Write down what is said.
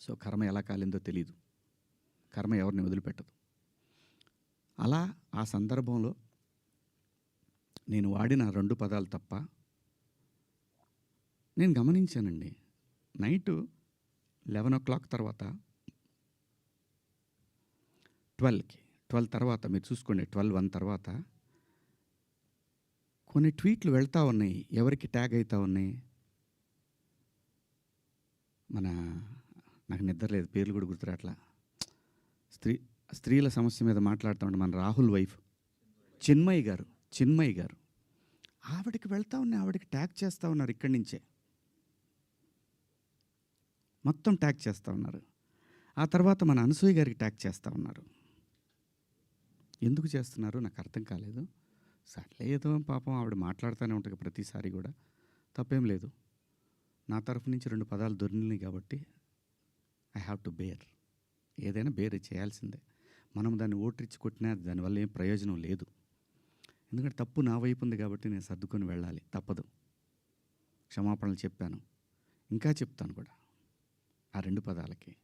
So కర్మ ఎలా కాలిందో తెలియదు కర్మ ఎవరిని వదిలిపెట్టదు. అలా ఆ సందర్భంలో నేను వాడిన రెండు పదాలు తప్ప నేను గమనించానండి. నైటు లెవెన్ ఓ క్లాక్ తర్వాత ట్వెల్వ్కి ట్వెల్వ్ తర్వాత మీరు చూసుకోండి ట్వెల్వ్ వన్ తర్వాత కొన్ని ట్వీట్లు వెళ్తూ ఉన్నాయి. ఎవరికి ట్యాగ్ అవుతూ ఉన్నాయి? మన నాకు నిద్ర లేదు పేర్లు కూడా గుర్తురాట్లా స్త్రీ స్త్రీల సమస్య మీద మాట్లాడుతూ ఉండే మన రాహుల్ వైఫ్ చిన్మయ్య గారు చిన్మయ్య గారు ఆవిడకి వెళ్తా ఉన్నాయి ఆవిడకి ట్యాగ్ చేస్తూ ఉన్నారు ఇక్కడి నుంచే. మొత్తం ట్యాగ్ చేస్తూ ఉన్నారు. ఆ తర్వాత మన అనసూయ గారికి ట్యాగ్ చేస్తూ ఉన్నారు. ఎందుకు చేస్తున్నారు? నాకు అర్థం కాలేదు. సర్లే ఏదో పాపం ఆవిడ మాట్లాడుతూనే ఉంటుంది ప్రతిసారి కూడా. తప్పేం లేదు. నా తరఫు నుంచి రెండు పదాలు దొరినాయి కాబట్టి హ్యావ్ టు బేర్ ఏదైనా బేర్ చేయాల్సిందే. మనం దాన్ని ఓటరిచ్చి కొట్టినా దానివల్ల ఏం ప్రయోజనం లేదు. ఎందుకంటే తప్పు నా వైపు ఉంది కాబట్టి నేను సర్దుకొని వెళ్ళాలి. తప్పదు. క్షమాపణలు చెప్పాను. ఇంకా చెప్తాను కూడా. ఆ రెండు పదాలకి.